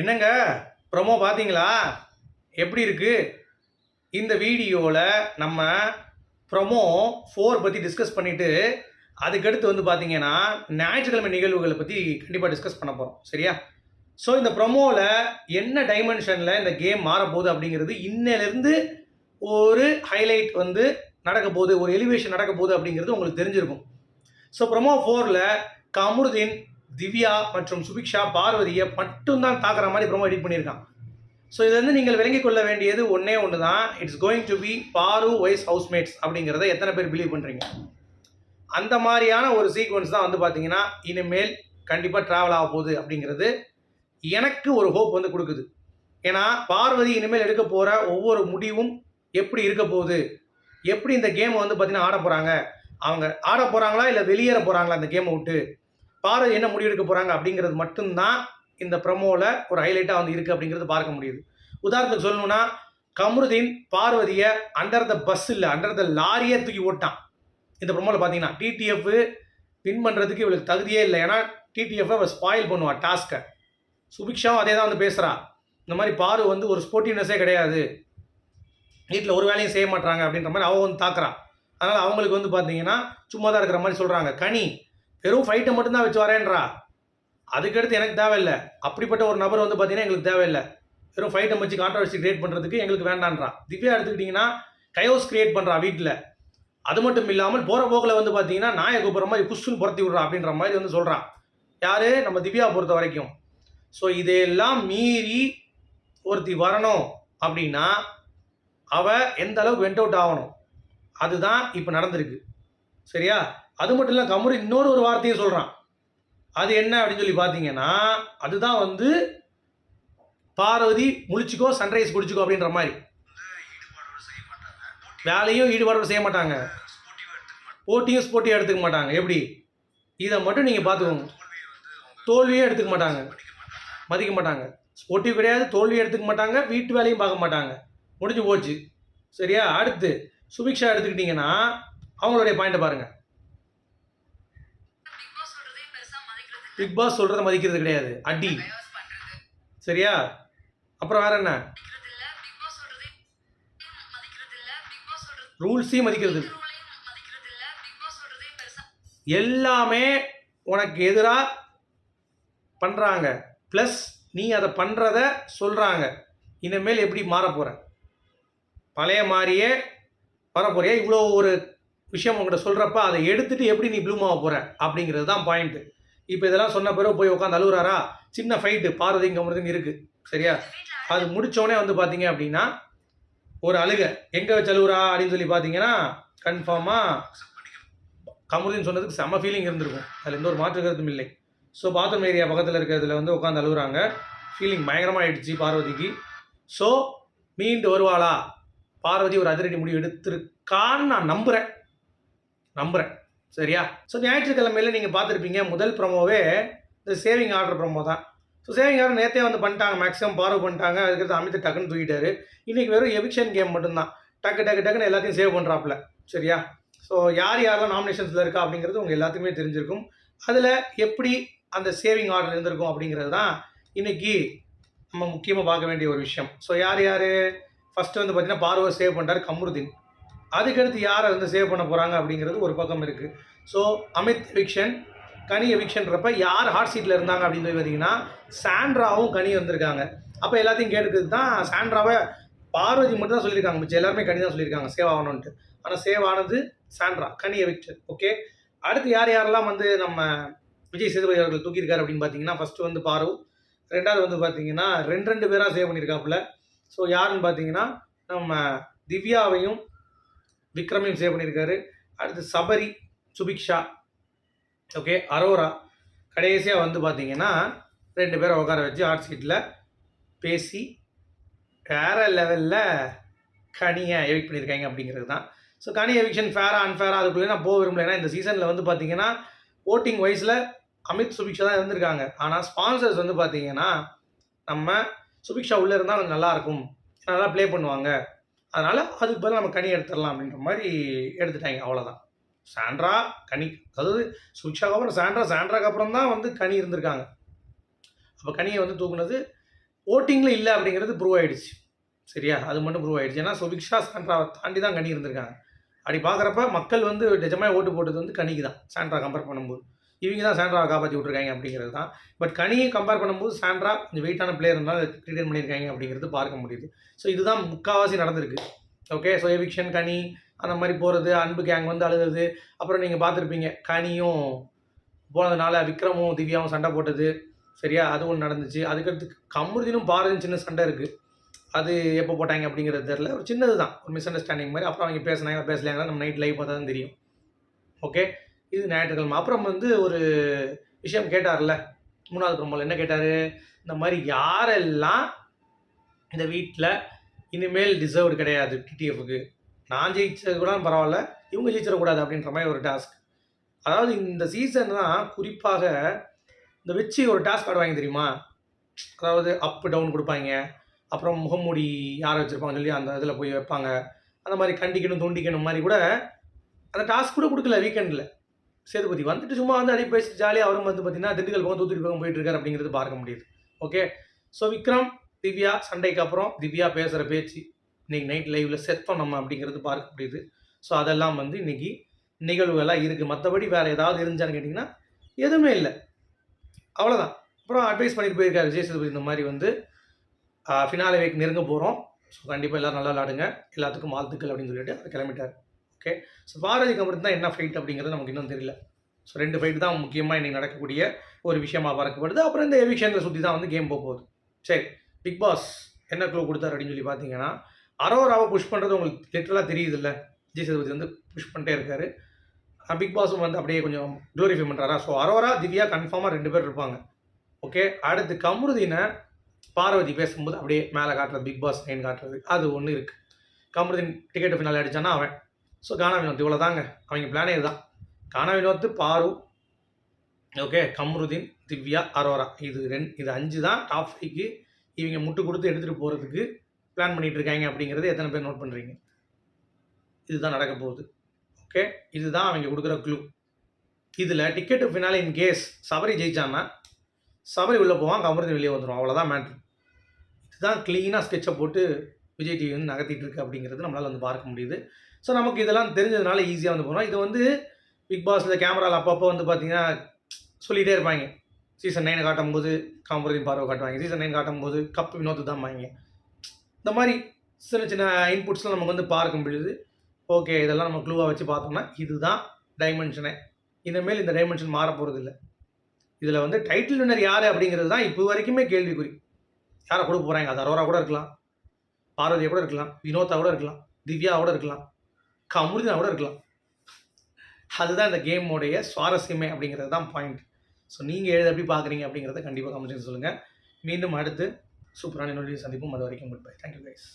என்னங்க? ப்ரொமோ பார்த்தீங்களா? எப்படி இருக்கு? இந்த வீடியோவில் நம்ம ப்ரொமோ ஃபோர் பற்றி டிஸ்கஸ் பண்ணிவிட்டு அதுக்கடுத்து வந்து பார்த்தீங்கன்னா ஞாயிற்றுக்கிழமை நிகழ்வுகளை பற்றி கண்டிப்பாக டிஸ்கஸ் பண்ண போகிறோம் சரியா? ஸோ இந்த ப்ரொமோவில் என்ன டைமென்ஷனில் இந்த கேம் மாறப்போகுது அப்படிங்கிறது இன்னிலேருந்து ஒரு ஹைலைட் வந்து நடக்க போகுது ஒரு எலிவேஷன் நடக்க போகுது அப்படிங்கிறது உங்களுக்கு தெரிஞ்சிருக்கும். ஸோ ப்ரொமோ ஃபோரில் கமருதீன் திவ்யா மற்றும் சுபிக்ஷா பார்வதியை மட்டும்தான் தாக்குற மாதிரி ப்ரோமோ எடிட் பண்ணியிருக்கான். ஸோ இதுலேருந்து நீங்கள் விளங்கிக் கொள்ள வேண்டியது ஒன்றே ஒன்று தான் it's going to be Paaru wise housemates அப்படிங்கிறத எத்தனை பேர் பிலீவ் பண்ணுறீங்க அந்த மாதிரியான ஒரு சீக்வன்ஸ் தான் வந்து பார்த்தீங்கன்னா இனிமேல் கண்டிப்பாக ட்ராவல் ஆக போகுது அப்படிங்கிறது எனக்கு ஒரு ஹோப் வந்து கொடுக்குது. ஏன்னா பார்வதி இனிமேல் எடுக்க போகிற ஒவ்வொரு முடிவும் எப்படி இருக்க போகுது? எப்படி இந்த கேமை வந்து பார்த்தீங்கன்னா ஆட போகிறாங்க அவங்க ஆட போகிறாங்களா இல்லை வெளியேற போகிறாங்களா அந்த கேமை விட்டு? பாரதி என்ன முடிவெடுக்க போகிறாங்க அப்படிங்கிறது மட்டும்தான் இந்த ப்ரமோவில் ஒரு ஹைலைட்டாக வந்து இருக்குது அப்படிங்கிறது பார்க்க முடியுது. உதாரணத்துக்கு சொல்லணும்னா கமருதீன் பார்வதியை அண்டர் த பஸ் இல்லை அண்டர் த லாரியே தூக்கி ஓட்டான் இந்த ப்ரமோவில் பார்த்தீங்கன்னா டிடிஎஃப் வின் பண்ணுறதுக்கு இவளுக்கு தகுதியே இல்லை. ஏன்னா டிடிஎஃப் அவள் ஸ்பாயில் பண்ணுவாள் டாஸ்க்கை சுபிக்ஷாவும் அதே தான் வந்து பேசுகிறா இந்த மாதிரி பாரு வந்து ஒரு ஸ்போர்ட்டிவ்னஸே கிடையாது. வீட்டில் ஒரு வேலையும் செய்ய மாட்டாங்க அப்படின்ற மாதிரி அவள் வந்து தாக்குறான் அதனால் அவங்களுக்கு வந்து பார்த்தீங்கன்னா சும்மா தான் இருக்கிற மாதிரி சொல்கிறாங்க கனி வெறும் ஃபைட்டை மட்டும்தான் வச்சு வரேன்றா. அதுக்கடுத்து எனக்கு தேவையில்லை. அப்படிப்பட்ட ஒரு நபர் வந்து பார்த்தீங்கன்னா எங்களுக்கு தேவையில்லை. வெறும் ஃபைட்டை வச்சு கான்ட்ரவர்சி கிரியேட் பண்ணுறதுக்கு எங்களுக்கு வேண்டான்றா. திவ்யா எடுத்துக்கிட்டிங்கன்னா கயோஸ் கிரியேட் பண்ணுறா வீட்டில் அது மட்டும் இல்லாமல் போகிற போக்கில் வந்து பார்த்தீங்கன்னா நாயை கூப்பிட்ற மாதிரி குஸ்ஸுன்னு புரத்தி விட்றா அப்படின்ற மாதிரி வந்து சொல்கிறான் யார்? நம்ம திவ்யா பொறுத்த வரைக்கும். ஸோ இதையெல்லாம் மீறி ஒருத்தி வரணும் அப்படின்னா அவள் எந்த அளவுக்கு வெண்ட் அவுட் ஆகணும். அதுதான் இப்போ நடந்திருக்கு. சரியா? அது மட்டும் இல்லை கமுரு இன்னொரு ஒரு வார்த்தையும் சொல்கிறான் அது என்ன அப்படின்னு சொல்லி பார்த்தீங்கன்னா அதுதான் வந்து பார்வதி முழிச்சிக்கோ சன்ரைஸ் குடிச்சிக்கோ அப்படின்ற மாதிரி. வேலையும் ஈடுபாடு செய்ய மாட்டாங்க. போட்டியும் ஸ்போர்ட்டியும் எடுத்துக்க மாட்டாங்க. எப்படி? இதை மட்டும் நீங்கள் பார்த்துக்கோங்க தோல்வியும் எடுத்துக்க மாட்டாங்க. மதிக்க மாட்டாங்க. ஸ்போர்ட்டிவ் கிடையாது தோல்வியும் எடுத்துக்க மாட்டாங்க வீட்டு வேலையும் பார்க்க மாட்டாங்க. முடிஞ்சு போச்சு. சரியா? அடுத்து சுபிக்ஷா எடுத்துக்கிட்டிங்கன்னா அவங்களுடைய பாயிண்ட்டை பாருங்கள் பிக் பாஸ் சொல்றதே பெருசா மதிக்கிறது இல்ல. பிக் பாஸ் சொல்கிறத மதிக்கிறது கிடையாது. அடி. சரியா? அப்புறம் வேற என்ன? ரூல்ஸையும் மதிக்கிறது எல்லாமே உனக்கு எதிராக பண்ணுறாங்க ப்ளஸ் நீ அதை பண்ணுறத சொல்கிறாங்க இனிமேல் எப்படி மாற போகிற பழைய மாதிரியே வர போறியா? இவ்வளோ ஒரு விஷயம் உங்கள்கிட்ட சொல்கிறப்ப அதை எடுத்துட்டு எப்படி நீ ப்ளூம் ஆக போகிற அப்படிங்கிறது தான் பாயிண்ட்டு இப்போ இதெல்லாம் சொன்ன பிறகு போய் உட்காந்து அழுகுறாரா? சின்ன ஃபைட்டு பாரதிங்க கமருதுங்க இருக்குது சரியா? அது முடித்தோடனே வந்து பார்த்தீங்க அப்படின்னா ஒரு அழுக. எங்கே வச்சு அழுகுறா அப்படின்னு சொல்லி பார்த்தீங்கன்னா கன்ஃபார்மாக கமருதீன் சொன்னதுக்கு செம்ம ஃபீலிங் இருந்திருக்கும். அதில் எந்த ஒரு மாற்று கருத்தும் இல்லை. ஸோ பாத்ரூம் ஏரியா பக்கத்தில் இருக்கிறதுல வந்து உட்காந்து அழுகுறாங்க. ஃபீலிங் பயங்கரமாக ஆயிடுச்சு பார்வதிக்கு. ஸோ மீண்டு வருவாளா? பார்வதி ஒரு அதிரடி முடிவு எடுத்திருக்கான்னு நான் நம்புகிறேன் நம்புகிறேன் சரியா? ஸோ ஞாயிற்றுக்கிழமையில் நீங்கள் பார்த்துருப்பீங்க முதல் ப்ரமோவே இந்த சேவிங் ஆர்டர் ப்ரமோ தான். ஸோ சேவிங் ஆர்டர் நேற்றே வந்து பண்ணிட்டாங்க மேக்ஸிமம் பார்வ் பண்ணிட்டாங்க அதுக்கடுத்து அமித் டக்குன்னு தூக்கிட்டாரு. இன்றைக்கி வெறும் எவிக்ஷன் கேம் மட்டும்தான். டக்கு டக்கு டக்குன்னு எல்லாத்தையும் சேவ் பண்ணுறாப்புல சரியா? ஸோ யார் யாரெல்லாம் நாமினேஷன்ஸில் இருக்கா அப்படிங்கிறது உங்கள் எல்லாத்துக்குமே தெரிஞ்சிருக்கும். அதில் எப்படி அந்த சேவிங் ஆர்டர் இருந்திருக்கும் அப்படிங்கிறது தான் இன்னைக்கு நம்ம முக்கியமாக பார்க்க வேண்டிய ஒரு விஷயம். ஸோ யார் யார்? ஃபஸ்ட்டு வந்து பார்த்தீங்கன்னா பார்வை சேவ் பண்ணுறாரு கமருதீன். அதுக்கடுத்து யாரை வந்து சேவ் பண்ண போகிறாங்க அப்படிங்கிறது ஒரு பக்கம் இருக்குது ஸோ அமித் விக்ஷன் கனி எவிக்ஷன்றப்ப யார் ஹாட் சீட்டில் இருந்தாங்க அப்படின்னு சொல்லி பார்த்தீங்கன்னா சாண்ட்ராவும் கனி வந்திருக்காங்க. அப்போ எல்லாத்தையும் கேட்டுக்கிறது தான் சாண்ட்ராவை பார்வதி மட்டும் தான் சொல்லியிருக்காங்க. மிச்சம் எல்லாருமே கனி தான் சொல்லியிருக்காங்க. சேவ் ஆகணுன்ட்டு ஆனால் சேவ் ஆனது சாண்ட்ரா கனி எவிக்ஷன் ஓகே அடுத்து யார் யாரெல்லாம் வந்து நம்ம விஜய் சேதுபதி அவர்கள் தூக்கியிருக்காரு அப்படின்னு பார்த்தீங்கன்னா ஃபஸ்ட்டு வந்து பாரு ரெண்டாவது வந்து பார்த்தீங்கன்னா ரெண்டு ரெண்டு பேராக சேவ் பண்ணியிருக்காப்புல. ஸோ யாருன்னு பார்த்தீங்கன்னா நம்ம திவ்யாவையும் விக்ரமையும் சேவ் பண்ணியிருக்காரு. அடுத்து சபரி சுபிக்ஷா ஓகே அரோரா. கடைசியாக வந்து பார்த்தீங்கன்னா ரெண்டு பேரை உட்கார வச்சு ஹாட் சீட்டில் பேசி வேற லெவலில் கனியை எவிக் பண்ணியிருக்காங்க அப்படிங்கிறது தான். ஸோ கனி எவிக்ஷன் ஃபேராக அன்ஃபேராக அதுக்குள்ளே நான் போக விரும்பல ஏன்னா இந்த சீசனில் வந்து பார்த்தீங்கன்னா ஓட்டிங் வைஸில் அமித் சுபிக்ஷா தான் இருந்திருக்காங்க. ஆனால் ஸ்பான்சர்ஸ் வந்து பார்த்தீங்கன்னா நம்ம சுபிக்ஷா உள்ளே இருந்தால் நல்லாயிருக்கும் நல்லா ப்ளே பண்ணுவாங்க. அதனால் அதுக்கு பதில் நம்ம கனி எடுத்துடலாம் அப்படின்ற மாதிரி எடுத்துட்டாங்க அவ்வளோதான் சாண்ட்ரா கனி அதாவது சுபிக்ஷாக்கு அப்புறம் சாண்ட்ரா சாண்ட்ராக்கு அப்புறம் தான் வந்து கனி இருந்திருக்காங்க. அப்போ கனியை வந்து தூக்குனது ஓட்டிங்கில் இல்லை அப்படிங்கிறது ப்ரூவ் ஆகிடுச்சு சரியா? அது மட்டும் ப்ரூவ் ஆகிடுச்சு ஏன்னா சுபிக்ஷா சாண்ட்ராவை தாண்டி தான் கனி இருந்திருக்காங்க. அப்படி பார்க்குறப்ப மக்கள் வந்து நிஜமாக ஓட்டு போட்டது வந்து கனிக்கு தான் சாண்ட்ரா கம்பேர் பண்ணும்போது. இவங்க தான் சாண்ட்ராவை காப்பாற்றி விட்ருக்காங்க அப்படிங்கிறது தான். பட் கனியை கம்பேர் பண்ணும்போது சாண்ட்ரா கொஞ்சம் வெயிட்டான பிளேயர் இருந்தால் ரிட்டைன் பண்ணியிருக்காங்க அப்படிங்கிறது பார்க்க முடியுது. ஸோ இதுதான் முக்கால்வாசி நடந்திருக்கு. ஓகே ஸோ எவிக்ஷன் கனி அந்த மாதிரி போகிறது அன்பு கேங் வந்து அழுகுது அப்புறம் நீங்கள் பார்த்துருப்பீங்க கனியும் போனதுனால விக்ரமும் திவ்யாவும் சண்டை போட்டது. சரியா? அது ஒன்று நடந்துச்சு. அதுக்கடுத்து கமருதினும் பாரதியும் சின்ன சண்டை இருக்குது அது எப்போ போட்டாங்க அப்படிங்கிறது தெரில ஒரு சின்னது தான் ஒரு மிஸ் அண்டர்ஸ்டாண்டிங் மாதிரி. அப்புறம் அவங்க பேசினாங்க பேசலையாங்க நம்ம நைட் லைவ் பார்த்தா தான் தெரியும். ஓகே இது ஞாயிற்றுக்கிழமை. அப்புறம் வந்து ஒரு விஷயம் கேட்டார்ல மூணாவது பிரம்மல் என்ன கேட்டார்? இந்த மாதிரி யாரெல்லாம் இந்த வீட்டில் இனிமேல் டிசர்வ்டு கிடையாது டிடிஎஃப்க்கு நான் ஜெயிச்சது கூட பரவாயில்ல இவங்க ஜெயிச்சிடக்கூடாது அப்படின்ற மாதிரி ஒரு டாஸ்க் அதாவது இந்த சீசன் தான் குறிப்பாக இந்த வச்சு ஒரு டாஸ்க் ஆடுவாங்க தெரியுமா? அதாவது அப் டவுன் கொடுப்பாங்க. அப்புறம் முகமூடி யாரை வச்சுருப்பாங்க சொல்லி அந்த இதில் போய் வைப்பாங்க. அந்த மாதிரி கண்டிக்கணும் தூண்டிக்கணும் மாதிரி கூட அந்த டாஸ்க் கூட கொடுக்கல வீக்கெண்டில் சேதுபதி வந்துட்டு சும்மா வந்து அடி பேசி ஜாலியாக அவரும் வந்து பார்த்தீங்கன்னா திண்டுக்கல் பக்கம் தூத்துக்குடி பக்கம் போயிட்டு இருக்காரு அப்படிங்கிறது பார்க்க முடியுது. ஓகே ஸோ விக்ரம் திவ்யா சண்டைக்கு அப்புறம் திவ்யா பேசுகிற பேச்சு இன்னைக்கு நைட் லைவ்ல செத்தோம் நம்ம அப்படிங்கிறது பார்க்க முடியுது. ஸோ அதெல்லாம் வந்து இன்னைக்கு நிகழ்வுகளாக இருக்குது மற்றபடி வேறு ஏதாவது இருந்துச்சான்னு கேட்டிங்கன்னா எதுவுமே இல்லை. அவ்வளோதான் அப்புறம் அட்வைஸ் பண்ணிட்டு போயிருக்காரு விஜய் சேதுபதி இந்த மாதிரி வந்து ஃபினாலே வைக்க நெருங்க போகிறோம் ஸோ கண்டிப்பாக எல்லோரும் நல்லா விளாடுங்க எல்லாத்துக்கும் வாழ்த்துக்கள் அப்படின்னு சொல்லிட்டு கிளம்பிட்டார். ஓகே ஸோ பாரதி கமருக்கு தான் என்ன ஃபைட் அப்படிங்கிறது நமக்கு இன்னும் தெரியல. ஸோ ரெண்டு ஃபைட் தான் முக்கியமாக இன்றைக்கி நடக்கக்கூடிய ஒரு விஷயமாக பார்க்கப்படுது. அப்புறம் இந்த எவிக்ஷனில் சுற்றி தான் வந்து கேம் போக போகுது சரி பிக் பாஸ் என்ன க்ளோ கொடுத்தாரு அப்படின்னு சொல்லி பார்த்தீங்கன்னா அரோராவை புஷ் பண்ணுறது உங்களுக்கு லிட்டரலாக தெரியுது இல்லை விஜய் சேதுபதி வந்து புஷ் பண்ணிட்டே இருக்காரு. பிக் பாஸும் வந்து அப்படியே கொஞ்சம் க்ளோரிஃபை பண்ணுறாரா ஸோ அரோரா திவ்யா கன்ஃபார்மாக ரெண்டு பேர் இருப்பாங்க. ஓகே அடுத்து கமருதினை பார்வதி பேசும்போது அப்படியே மேலே காட்டுறது பிக் பாஸ் நைன் காட்டுறது. அது ஒன்று இருக்குது கமருதின் டிக்கெட் ஃபினால் அடித்தானா அவன் ஸோ கானா வினோத் இவ்வளோ தாங்க அவங்க பிளானே இதுதான். கானா வினோத் பாரு. ஓகே கம்ருதீன் திவ்யா அரோரா. இது ரெண்டு இது அஞ்சு தான் டாப் ஃபைவ்க்கு இவங்க முட்டு கொடுத்து எடுத்துகிட்டு போகிறதுக்கு பிளான் பண்ணிகிட்டு இருக்காங்க அப்படிங்கிறது எத்தனை பேர் நோட் பண்ணுறீங்க இதுதான் நடக்க போகுது. ஓகே இதுதான் அவங்க கொடுக்குற க்ளூ இதில் ticket finale in case Sabari ஜெயிச்சான்னா Sabari உள்ளே போவான் கமருதீன் வெளியே வந்துடும் அவ்வளோதான் மேட்ரு இதுதான் க்ளீனாக ஸ்கெட்சை போட்டு விஜய் டிவி வந்து நகர்த்திட்டு இருக்கு அப்படிங்கிறது நம்மளால் வந்து பார்க்க முடியுது. ஸோ நமக்கு இதெல்லாம் தெரிஞ்சதுனால ஈஸியாக வந்து போகிறோம் இது வந்து பிக் பாஸில் கேமராவில் அப்பப்போ வந்து பார்த்தீங்கன்னா சொல்லிகிட்டே இருப்பாங்க. சீசன் நைனை காட்டும்போது காமருதீன் பார்வை காட்டுவாங்க. சீசன் நைன் காட்டும்போது கப் வினோத்து தான் வாங்க இந்த மாதிரி சின்ன சின்ன இன்புட்ஸ்லாம் நமக்கு வந்து பார்க்க முடியுது ஓகே இதெல்லாம் நம்ம க்ளூவாக வச்சு பார்த்தோம்னா இதுதான் டைமென்ஷனே இனிமேல் இந்த டைமென்ஷன் மாற போகிறது இல்லை இதில் வந்து டைட்டில் வின்னர் யார் அப்படிங்கிறது தான் இப்போ வரைக்குமே கேள்விக்குறி. யாரை கொடுக்க போகிறாங்க அது அரோரா கூட இருக்கலாம். பார்வதியை கூட இருக்கலாம். வினோத்தா கூட இருக்கலாம். திவ்யா கூட இருக்கலாம். கமுருதினா கூட இருக்கலாம். அதுதான் இந்த கேமோடைய சுவாரஸ்யமே அப்படிங்கிறது தான் பாயிண்ட் ஸோ நீங்கள் எழுத எப்படி பார்க்குறீங்க அப்படிங்கிறத கண்டிப்பாக கமெண்ட் சொல்லுங்கள் மீண்டும் அடுத்து சூப்பரான நொழியை சந்திப்போம். அது வரைக்கும் குட் பை தேங்க்யூ கைஸ்